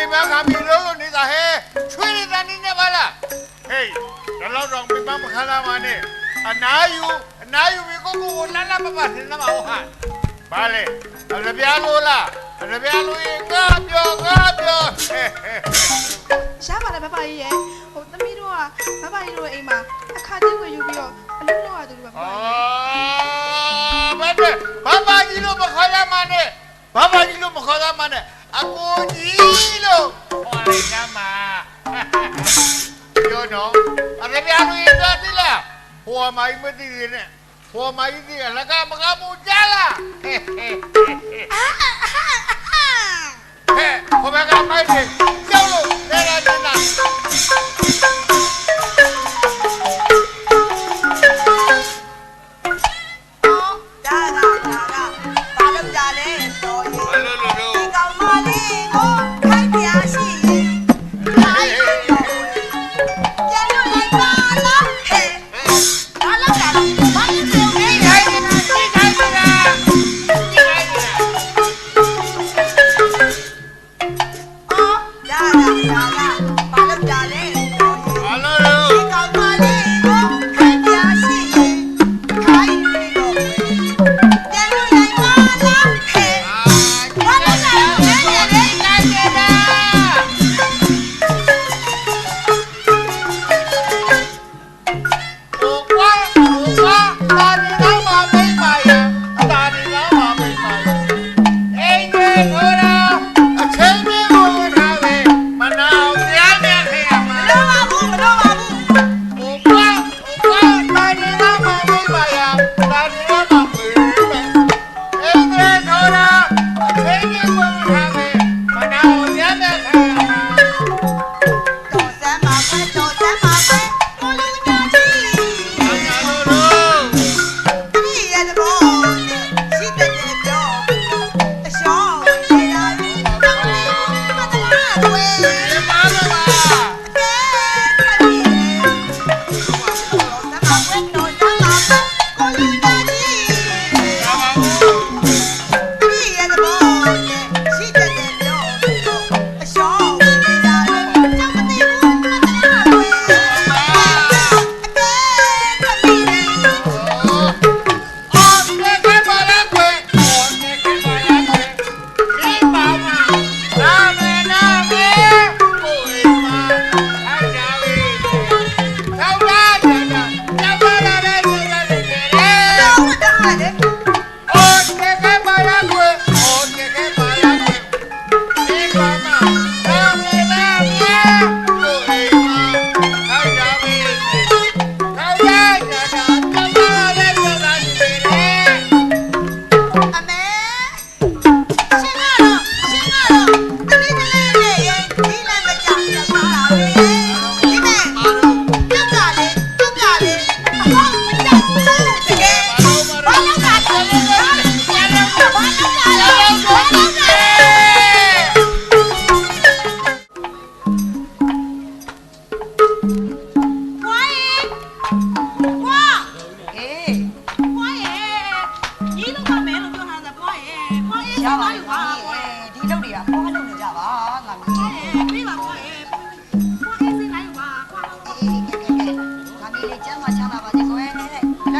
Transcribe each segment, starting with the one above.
အပင်မခါမီလုံးလို့နေတာဟဲ့ချွေးနေတာနေနေပါလားဟေးဒါတော့တော့ပင်မမခါလာမနဲ့အနာယူအနာယူပြီးကိုကိုကိုလာလာပပနေနေမှာဟုတ်ဟာပါလေအရပြားလို့လားအရပြားလို့ရင်ငါပြောငါပြောဟဲ့ဟဲ့ရပါလားဘဘကြီးရဲ့ဟိုသမီးတို့ကဘဘကြီးတို့ရဲ့အိမ်မှာအခါကြီးဝင်ယူပြီးတော့အလုပ်လုပ်ရတယ်လို့ပါဘဘကြီးအာဘာလဲဘာဘာကြီးလို့မခေါ်ရမနဲ့ဘာဘာကြီးလို့မခေါ်ရမနဲ့ အကိုကြီးလို့ခေါ်လိုက်ကြမှာပြောတော့အရပြားလို့ရတာတိလားဟိုအမိုင်းမသိရနဲ့ဟိုအမိုင်းသိရလကမကမူကြလားဟဲ့ဟဲ့ဟဲ့ဟိုဘကမိုင်းတယ်ကြောက်လို့လဲလာနေတာ န်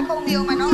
con Dios, menos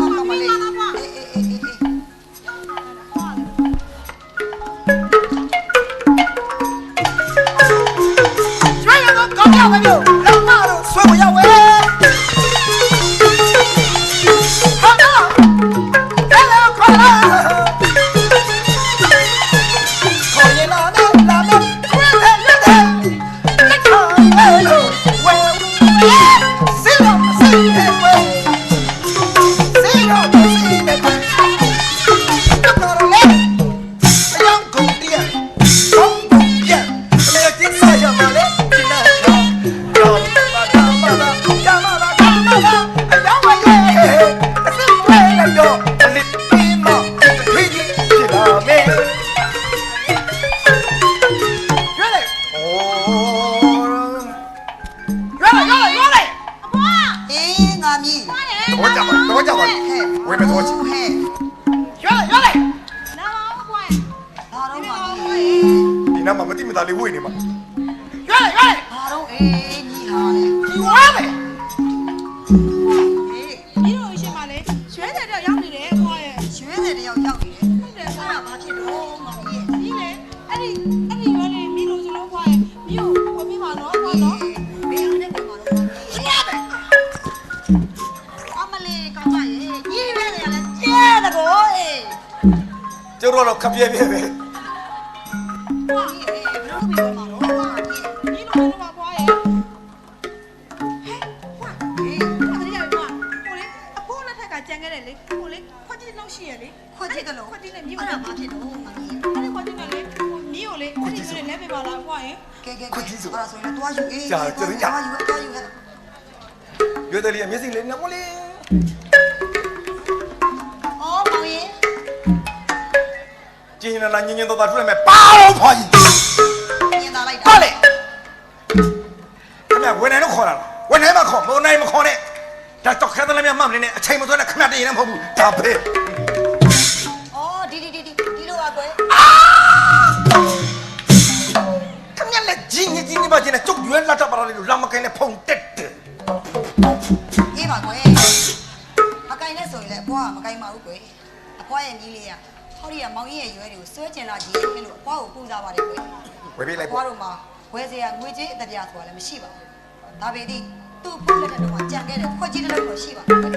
မီးသဘောကျပါသဘောကျပါဝင်မယ်သဘောကျဟဲ့ရွာရွာလေနားမအောင်ကွာဒါတော့မမီးဒီနားမှာမတိမသားလေးဝေ့နေမှာ အမလေးကောင်းပါရဲ့ညီရဲတယ်လည်းကျဲတကောအေးကျတို့ကတော့ခပြဲပြဲပဲ အော်မောင်ရင်ကျင်းနေတာညင်ညင်တော့တာတွေ့မယ်ပါတော့ဖွာကြီးညင်လာလိုက်တာပါလေခမဝင်နေတော့ခေါ်လာဝင်နေမှာခေါ်မနိုင်မခေါ်နဲ့ဒါတော့ခဲတယ်လည်းမှမနေနဲ့အချိန်မသွဲနဲ့ခမတည်းရင်မဟုတ်ဘူးဒါပဲအော်ဒီဒီဒီဒီဒီလိုပါကွယ်ခမလည်းဂျင်းကြီးကြီးပါချင်းနဲ့ကျုပ်ရွေးလာတာပါလားလို့လာမကိုင်းနဲ့ဖုန်တက်တယ်အေးပါကွယ် ကမကိုင်းပါဘူးကွယ်အဖွားရဲ့ညီလေးကဟောဒီကမောင်ရင်ရဲ့ရွယ်တွေကိုစွဲကျင်လာကြည့်ရင်လို့အဖွားကိုပူဇော်ပါတယ်ကွယ်ဝယ်ပေးလိုက်အပေါ့ဖွားတို့မှာဝယ်စရာငွေကြေးအတပြားဆိုတာလည်းမရှိပါဘူးဒါပေမဲ့သူ့ဖုန်းလက်ထက်တော့ကြံခဲ့တဲ့ခွက်ကြီးတစ်လုံးတော့ရှိပါဘူးကွယ်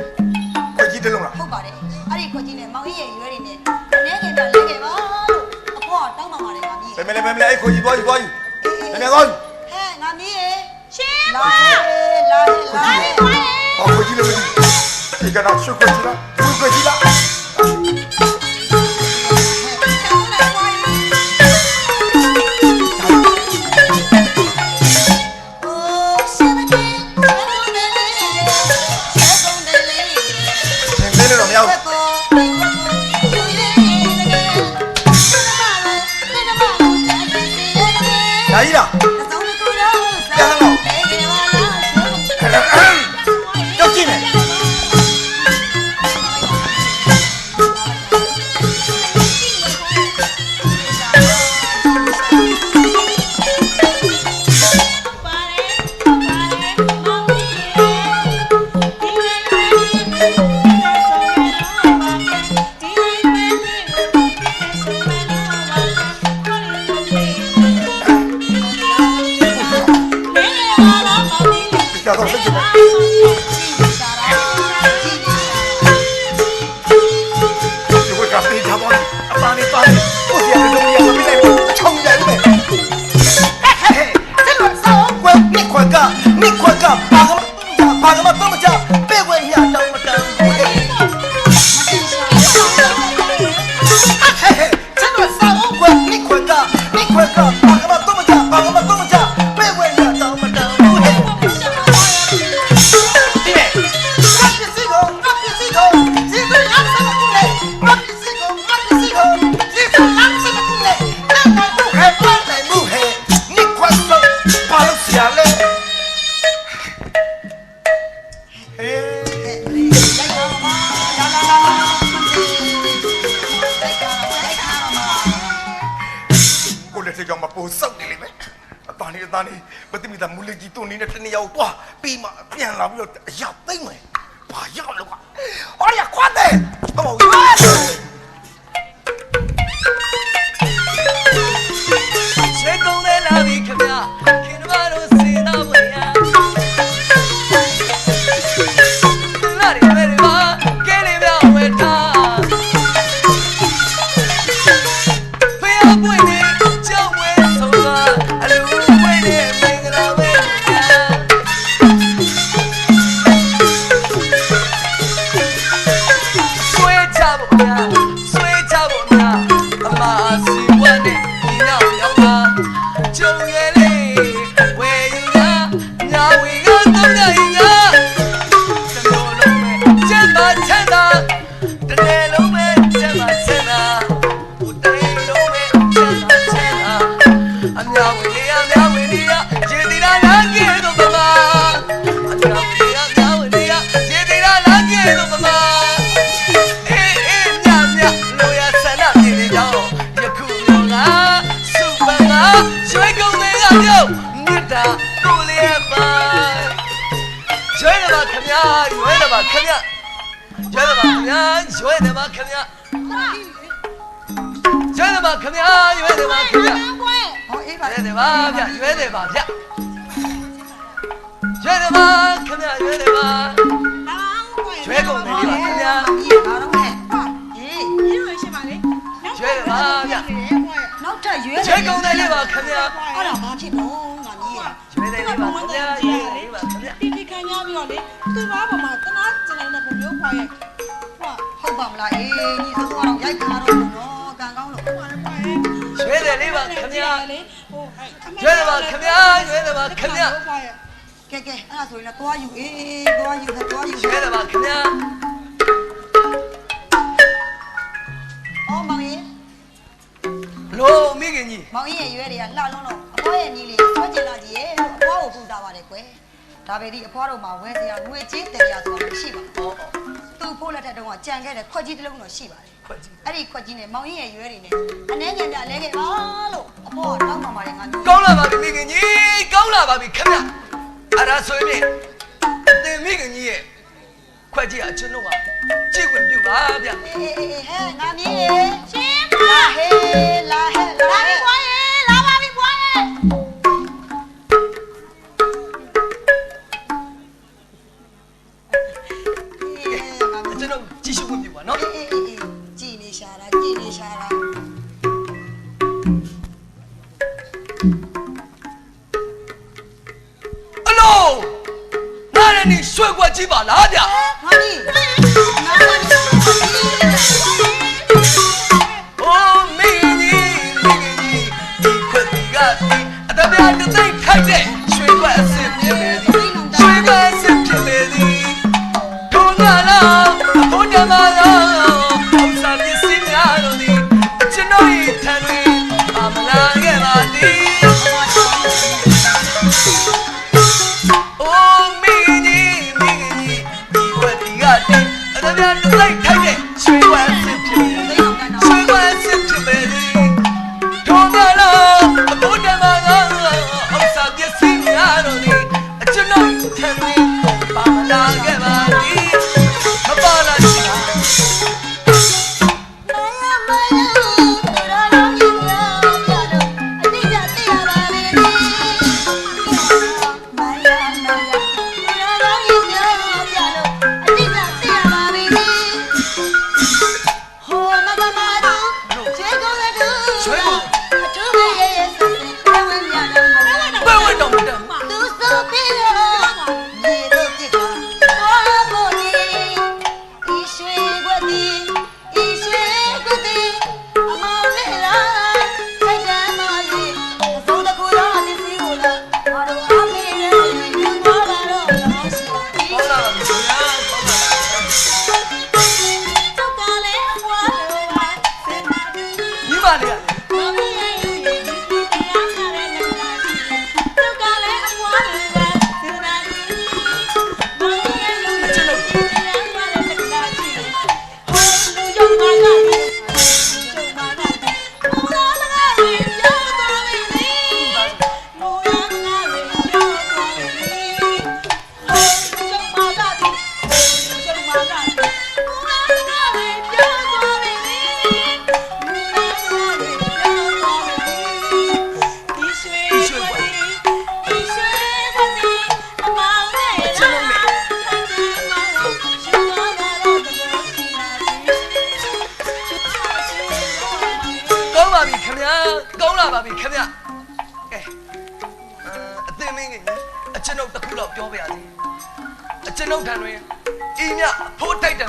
ခွက်ကြီးတစ်လုံးလားဟုတ်ပါတယ်အဲ့ဒီခွက်ကြီးနဲ့မောင်ရင်ရဲ့ရွယ်တွေနဲ့အနေငယ်ပြလဲခဲ့ပါလို့အဖွားကတောင်းပန်ပါတယ်ငါမီးဘယ်မလဲဘယ်မလဲအဲ့ခွက်ကြီးသွားယူသွားယူဘယ်မြန်သွားယူဟဲ့ငါမီးရေရှင်လာဟဲ့လာဟဲ့လာဟဲ့ဟောခွက်ကြီးလည်းမသိဒီကတော့ရှုပ်ခွက်ကြီးလားဘူး ခွက်ကြီးလား နေတဲ့တနေ့ရောက်သွား ကျွဲတယ်ပါခင်ဗျာရွဲတယ်ပါခင်ဗျာကျွဲတယ်ပါခင်ဗျာရွဲတယ်ပါခင်ဗျာဟောအေးပါရွဲတယ်ပါဗျရွဲတယ်ပါဗျရွဲတယ်ပါခင်ဗျာရွဲတယ်ပါကျွဲကုန်တယ်လေပါခင်ဗျာအေးပါတော့ဟဲ့အေးဒီလိုရှိပါလေရွဲတယ်ပါဗျနောက်ထပ်ရွေးကျွဲကုန်တယ်လေပါခင်ဗျာအဲ့ဒါဘာဖြစ်တော့ငါကြီးရဲ့ရွဲတယ်လေပါခင်ဗျာရွဲတယ်လေပါခင်ဗျာတီတီခံရပြီးတော့လေသူ့ဘာပေါ်မှာတနာ ကျင်နေတဲ့ပုံမျိုးခွာရဲ့ဟောဟုတ်ပါမလားအေးညီဆုံးကတော့ရိုက်ခါတော့တော့ကံကောင်းလို့ခွာလည်းခွာရဲ့ရွဲတယ်လေပါခင်ဗျာလေဟိုရွဲတယ်ပါခင်ဗျာရွဲတယ်ပါခင်ဗျာခွာရဲ့ကဲကဲအဲ့ဒါဆိုရင်လည်းသွားယူအေးသွားယူခသွားယူရွဲတယ်ပါခင်ဗျာအော်မောင်ကြီးလို့မိခင်ကြီးမောင်ကြီးရဲ့ရွေးတွေကလှလုံးတော့အဖွားရဲ့ညီလေးဆွဲကျင်လာကြီးရဲ့လို့အဖွားကိုပူတာပါတယ်ကွယ် ဒါပဲဒီအဖွားတို့မှာဝဲစရာငွေကြေးတယ်ရဆိုတာမရှိပါဘူးဟောသူ့ဖိုးလက်ထက်တုန်းကကြံခဲ့တဲ့ခွက်ကြီးတစ်လုံးတော့ရှိပါတယ်ခွက်ကြီးအဲ့ဒီခွက်ကြီးနဲ့မောင်ကြီးရဲ့ရွေးတွေနဲ့အနှဲငယ်ပြလဲခဲ့ပါလို့အဖွားကတောင်းပန်ပါတယ်ငါမျိုးကောင်းလာပါပြီမိခင်ကြီးကောင်းလာပါပြီခင်ဗျအဲ့ဒါဆိုရင်သင်မိခင်ကြီးရဲ့ခွက်ကြီးအကျွန်တော်ကကြည့်ခွင့်ပြုပါဗျအေးအေးအေးဟဲ့ငါမင်းရေရှင်မလာဟဲ့လာဟဲ့လာဟဲ့ အလုံးနားရနေရွှေခွက်ကြီးပါလားဗျ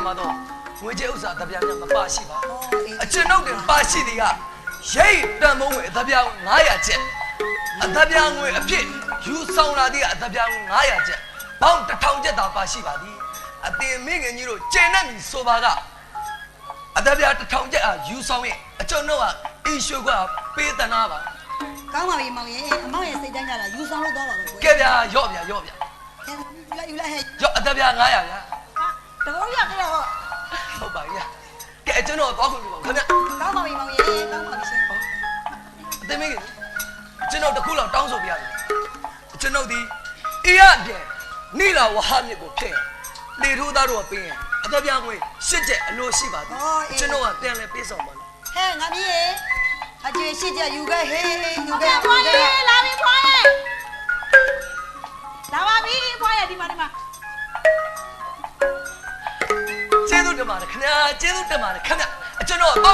ဖို့တိုက်တယ်မှာတော့ငွေကြေးဥစ္စာတပြားများမပါရှိပါဘူးအကျွန်ုပ်တင်ပါရှိသည်ကရိတ်တန်မုံငွေအသပြား900ကျပ်အသပြားငွေအဖြစ်ယူဆောင်လာသည့်အသပြား900ကျပ်ပေါင်း1000ကျပ်သာပါရှိပါသည်အတင်မိငင်ကြီးတို့ကျင်နေပြီဆိုပါကအသပြား1000ကျပ်အားယူဆောင်ရင်အကျွန်ုပ်ကအီရှုကပေးတနာပါကောင်းပါပြီမောင်ရဲ့အမောင်ရဲ့စိတ်တိုင်းကြတာယူဆောင်လို့တော့ပါတော့ကဲဗျာရော့ဗျာရော့ဗျာယူလိုက်ယူလိုက်ဟဲ့ရော့အသပြား900ဗျာ တကူရပြတော့ဟုတ်ပါပြီ။ကဲကျွန်တော်သွားခွင့်ပြုပါဦးခင်ဗျ။ကောင်းပါပြီမောင်ရေကောင်းပါပြီရှင်အသိမင်းကြီးကျွန်တော်တစ်ခုလောက်တောင်းဆိုပြရတယ်။ကျွန်တော်ဒီအေရတဲ့နိလာဝဟမြစ်ကိုဖျက်ရ။လေထိုးသားတို့ကပင်းရ။အသက်ပြားငွေရှစ်ချက်အလိုရှိပါသေး။ကျွန်တော်ကပြန်လဲပေးဆောင်ပါမယ်ဟဲ့ငါမီးရေအကျေရှိကြယူခဲ့ဟေးယူခဲ့ယူခဲ့ ဖွားရလာပြီဖွားရလာပါပြီဖွားရဒီမှာဒီမှာ ဇူးတင်ပါတယ်ခင်ဗျာကျေးဇူးတင်ပါတယ်ခင်ဗျာကျွန်တော်